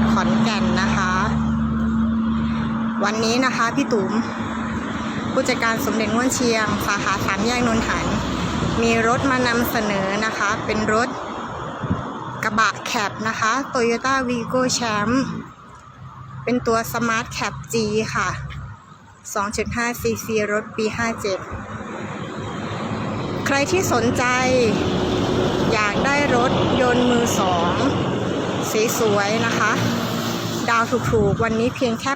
ดขอนแก่นนะคะ วันนี้นะคะพี่ตุ๋มผู้จัดการสมเด็จง่วนเชียง สาขาสามแยกนนทัน มีรถมานำเสนอนะคะ เป็นรถกระบะแคปนะคะ Toyota Vigo Champ เป็นตัว Smart Cap G ค่ะ 2.5 cc รถปี 57 ใครที่สนใจอยากได้รถยนต์มือสอง สีสวยๆนะคะ ดาวถูกๆ วันนี้เพียงแค่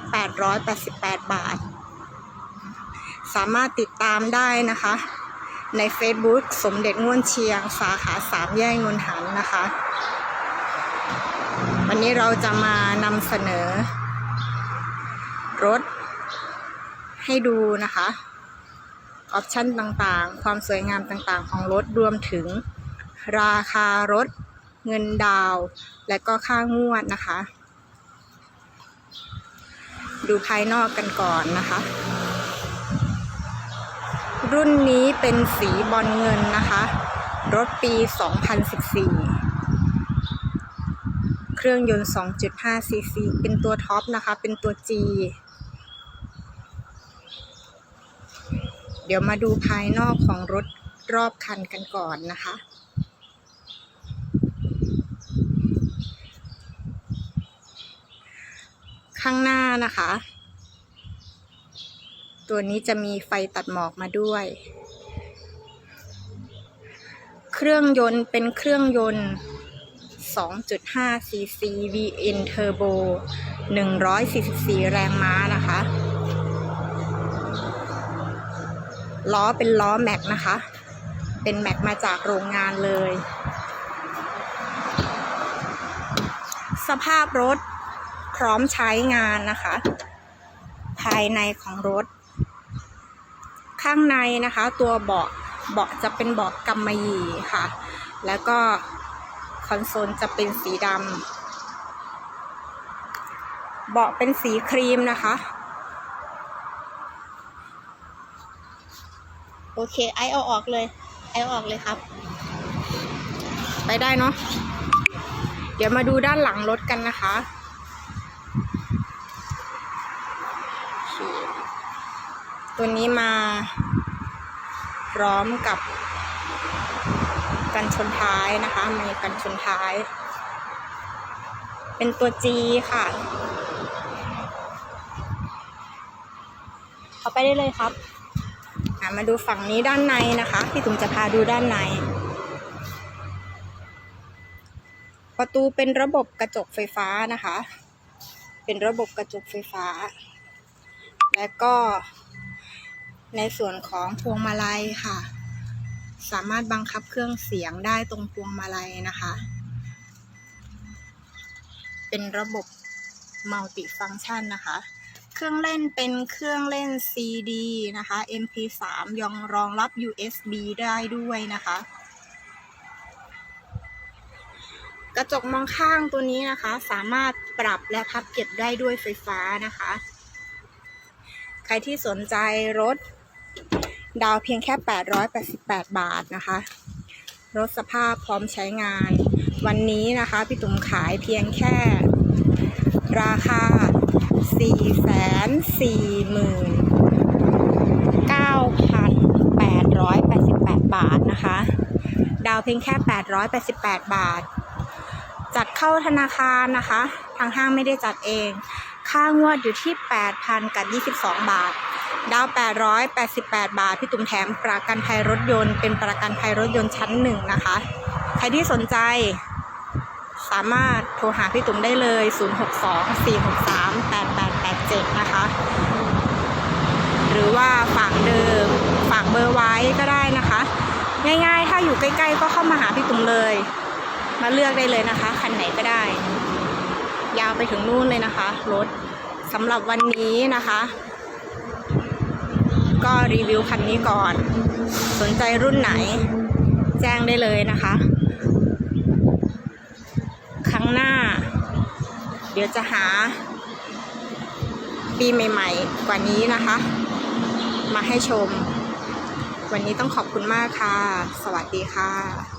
888 บาท สามารถติดตามได้นะคะ ใน Facebook สมเด็จง่วนเชียง สาขาสามแยกนนหันนะคะ วันนี้เราจะมานำเสนอ รถให้ดูนะคะออปชันต่างๆ ความสวยงามต่างๆ ของรถรวมถึงราคารถ เงินดาว และก็ค่างวดนะคะ ดูภายนอกกันก่อนนะคะ รุ่นนี้เป็นสีบอลเงินนะคะ รถปี 2014 เครื่องยนต์ 2.5 cc เป็นตัวท็อปนะคะ เป็นตัว G เดี๋ยวมาดูภายนอกของรถรอบคันกันก่อนนะคะ ข้างหน้านะคะ ตัวนี้จะมีไฟตัดหมอกมาด้วย เครื่องยนต์เป็นเครื่องยนต์ 2.5 cc VN Turbo 144 แรงม้านะคะ ล้อเป็นล้อแม็กนะคะ เป็นแม็กมาจากโรงงานเลย สภาพรถ พร้อมใช้งานนะคะ ภายในของรถ ข้างในนะคะ ตัวเบาะเบาะจะเป็นเบาะกำมะหยี่ค่ะ แล้วก็คอนโซลจะเป็นสีดำเบาะเป็นสีครีมนะคะ โอเค ไอเอาออกเลย ไอเอาออกเลยครับ ไปได้เนาะเดี๋ยวมาดูด้านหลังรถกันนะคะ ตัวนี้มา พร้อมกับ กันชนท้ายนะคะ มีกันชนท้าย เป็นตัว G ค่ะเอาไปได้เลยครับมาดูฝั่งนี้ด้านในนะคะ พี่ตุ๋มจะพาดูด้านใน ประตูเป็นระบบกระจกไฟฟ้านะคะ เป็นระบบกระจกไฟฟ้า และก็ ในส่วนของพวงมาลัยค่ะ สามารถบังคับเครื่องเสียงได้ตรงพวงมาลัยนะคะ เป็นระบบมัลติฟัง c t ชันนะคะ เครื่องเล่นเป็นเครื่องเล่น CD นะคะ MP3 ยังรองรับ USB ได้ด้วยนะคะ กระจกมองข้างตัวนี้นะคะ สามารถปรับและพับเก็บได้ด้วยไฟฟ้านะคะ ใครที่สนใจรถ ดาวเพียงแค่ 888 บาทนะคะรถสภาพพร้อมใช้งาน วันนี้นะคะ พี่ตุ๋มขายเพียงแค่ ราคา 449,888 บาทนะคะ ดาวเพียงแค่ 888 บาท จัดเข้าธนาคารนะคะ ทางห้างไม่ได้จัดเอง ค่างวดอยู่ที่ 8,000 กับ 22 บาท ดาว 888 บาท พี่ตุ้มแถมประกันภัยรถยนต์ เป็นประกันภัยรถยนต์ชั้นหนึ่งนะคะ ใครที่สนใจ สามารถโทรหาพี่ตุ้มได้เลย 062-463-8887 นะคะ หรือว่าฝากเดิม ฝากเบอร์ไว้ก็ได้นะคะ ง่ายๆ ถ้าอยู่ใกล้ๆ ก็เข้ามาหาพี่ตุ้มเลย มาเลือกได้เลยนะคะ คันไหนก็ได้ ยาวไปถึงนู่นเลยนะคะ รถสำหรับวันนี้นะคะ ก็รีวิวคันนี้ก่อน สนใจรุ่นไหน แจ้งได้เลยนะคะ ครั้งหน้า เดี๋ยวจะหา ปีใหม่ๆ กว่านี้นะคะ มาให้ชม วันนี้ต้องขอบคุณมากค่ะ สวัสดีค่ะ